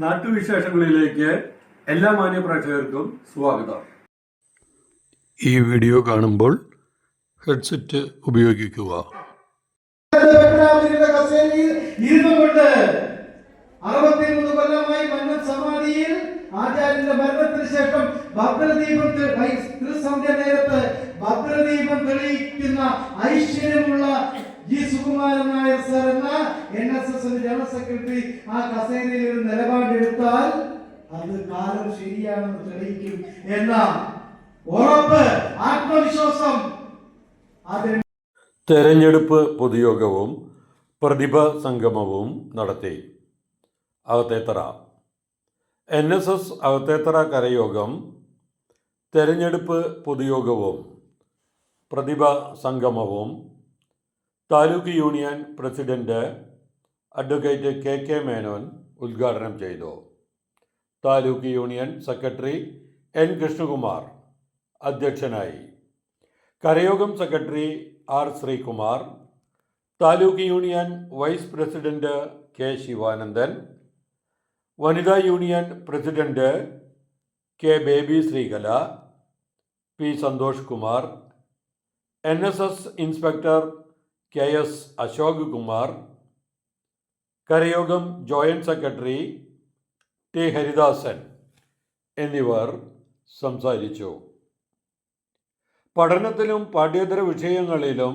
നാട്ടുവിശേഷങ്ങളിലേക്ക് എല്ലാ മാന്യപ്രേക്ഷകർക്കും സ്വാഗതം. ഈ വീഡിയോ കാണുമ്പോൾ ഹെഡ്സെറ്റ് ഉപയോഗിക്കുക. അറുപത്തിമൂന്ന് കൊല്ലമായി മന്നൻ സമാധിയിൽ ആചാര്യന്റെ മരണത്തിന് ശേഷം ഭദ്രദീപം ത്രിസന്ധ്യ നേരത്ത് ഭദ്രദീപം തെളിയിക്കുന്ന ഐശ്വര്യമുള്ള ജി സുകുമാരൻ നായർ സർ എന്ന N S S general secretary ആ കസേരയിൽ ഒരു നിലപാടെടുത്താൽ അത് കാലം ശരിയാണെന്ന് തെളിയിക്കും. എന്ന ഉറപ്പ് ആത്മവിശ്വാസം തെരഞ്ഞെടുപ്പ് പൊതുയോഗവും പ്രതിഭ സംഗമവും നടത്തി. Akathethara N S S Akathethara കരയോഗം തെരഞ്ഞെടുപ്പ് പൊതുയോഗവും പ്രതിഭ സംഗമവും taluk union president advocate K K Menon ഉദ്ഘാടനം ചെയ്തു. Taluk union secretary N Krishnakumar അധ്യക്ഷനായി. കരയോഗം secretary R Sreekumar taluk union vice president K Sivanandan വനിതാ union president K Baby Sreekala P Santhosh Kumar N S S inspector K S Ashok Kumar കരയോഗം joint secretary T Haridasan എന്നിവർ സംസാരിച്ചു. പഠനത്തിലും പാഠ്യേതര വിഷയങ്ങളിലും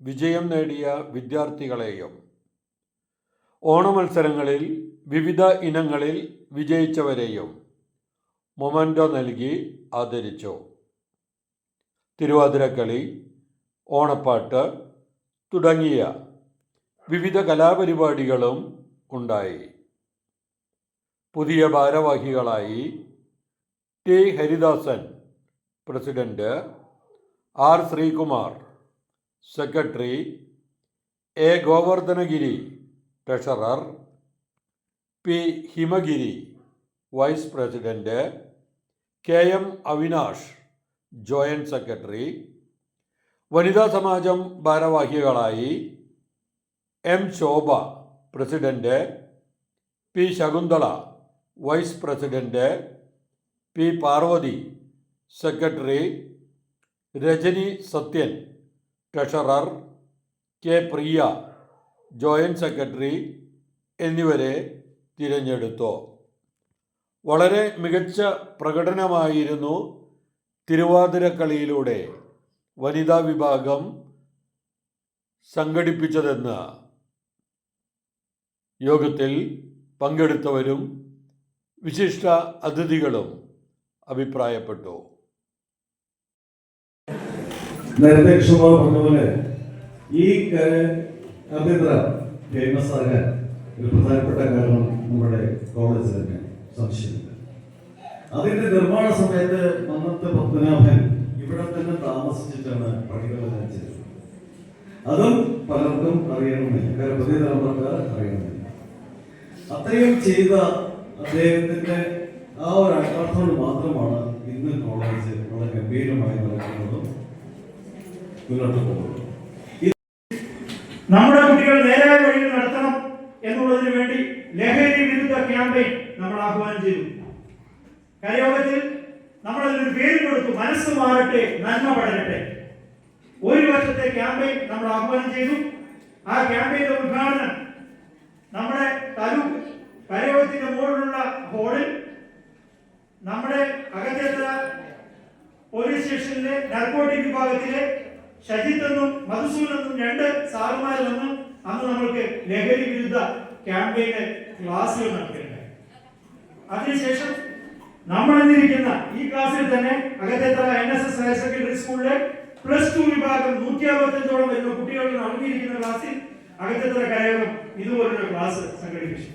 വിജയം നേടിയ വിദ്യാർത്ഥികളെയും ഓണമത്സരങ്ങളിൽ വിവിധ ഇനങ്ങളിൽ വിജയിച്ചവരെയും മൊമന്റോ നൽകി ആദരിച്ചു. തിരുവാതിരക്കളി ഓണപ്പാട്ട് തുടങ്ങിയ വിവിധ കലാപരിപാടികളും ഉണ്ടായി. പുതിയ ഭാരവാഹികളായി T. Haridasan president R. Sreekumar secretary A. Govardhanagiri treasurer P. Himagiri vice president K. M. Avinash joint secretary. വനിതാ സമാജം ഭാരവാഹികളായി M Shobha president. P Shakuntala vice president. P Parvathy secretary. Rajani Sathyan treasurer. K Priya joint secretary എന്നിവരെ തിരഞ്ഞെടുത്തു. വളരെ മികച്ച പ്രകടനമായിരുന്നു തിരുവാതിരക്കളിയിലൂടെ വനിതാ വിഭാഗം സംഘടിപ്പിച്ചതെന്ന് യോഗത്തിൽ പങ്കെടുത്തവരും വിശിഷ്ട അതിഥികളും അഭിപ്രായപ്പെട്ടു. നേരത്തെ ക്ഷമ പറഞ്ഞതുപോലെ ഈ കഥ ഫേമസ് ആകാൻ ഒരു പ്രധാനപ്പെട്ട കാരണം നമ്മുടെ കോളേജ് തന്നെ സംശയമില്ല. അതിന്റെ നിർമ്മാണ സമയത്ത് മന്നത്ത് പത്മനാഭൻ ഇവിടെ തന്നെ താമസിച്ചിട്ടാണ് പണികളെല്ലാം ചെയ്തത്. അതും പലർക്കും അറിയണമെന്നില്ല. കാരണം പുതിയ തലമുറക്കാർ അറിയണമെന്നില്ല. അത്രയും ചെയ്ത അദ്ദേഹത്തിന്റെ ആ ഒരു അർത്ഥം മാത്രമാണ് ഇന്ന് കോളേജ് വളരെ ഗംഭീരമായി നടക്കുന്നതും മുന്നോട്ട് പോകുന്നത്. നമ്മുടെ കുട്ടികൾ നേരായ വഴിയിൽ നടത്തണം എന്നുള്ളതിന് വേണ്ടി ലഹരി വിരുദ്ധ ക്യാമ്പയിൻ നമ്മൾ ആഹ്വാനം ചെയ്തു. കരയോഗത്തിൽ നമ്മൾ അതിനൊരു പേര് കൊടുത്തു മനസ്സ് മാറട്ടെ നന്മ പടരട്ടെ. ഒരു വർഷത്തെ ക്യാമ്പയിൻ നമ്മൾ ആഹ്വാനം ചെയ്തു. ആ ക്യാമ്പയിന്റെ ഉദ്ഘാടനം നമ്മുടെ താലൂക്ക് കരയോഗത്തിന്റെ മുകളിലുള്ള ഹോളിൽ നമ്മുടെ അകത്തേത്ര പോലീസ് സ്റ്റേഷനിലെ നർക്കോട്ടിക് വിഭാഗത്തിലെ ഷജിത്ത് എന്നും മധുസൂൻ എന്നും രണ്ട് സാറുമാരിൽ നിന്നും അന്ന് നമ്മൾക്ക് ലഹരി വിരുദ്ധ ക്യാമ്പയിന് ക്ലാസ്സുകൾ നടത്തിയിട്ടുണ്ടായി അതിനുശേഷം നമ്മൾ എന്നിരിക്കുന്ന ഈ ക്ലാസ്സിൽ തന്നെ Akathethara N S S higher secondary സ്കൂളിലെ പ്ലസ് ടു വിഭാഗം നൂറ്റി അറുപത്തഞ്ചോളം വരുന്ന കുട്ടികൾക്ക് നൽകിയിരിക്കുന്ന ക്ലാസ്സിൽ അകത്തേത്ര കരയോഗം ഇതുപോലുള്ള ക്ലാസ് സംഘടിപ്പിച്ചു.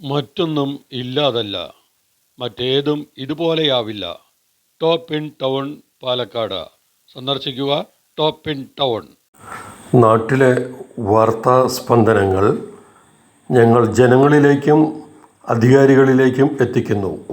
മറ്റൊന്നും ഇല്ലാതല്ല മറ്റേതും ഇതുപോലെയാവില്ല. Top in town Palakkad. സന്ദർശിക്കുക ടോപ്പ് ഇൻ ടൗൺ. നാട്ടിലെ വാർത്താ സ്പന്ദനങ്ങൾ ഞങ്ങൾ ജനങ്ങളിലേക്കും അധികാരികളിലേക്കും എത്തിക്കുന്നു.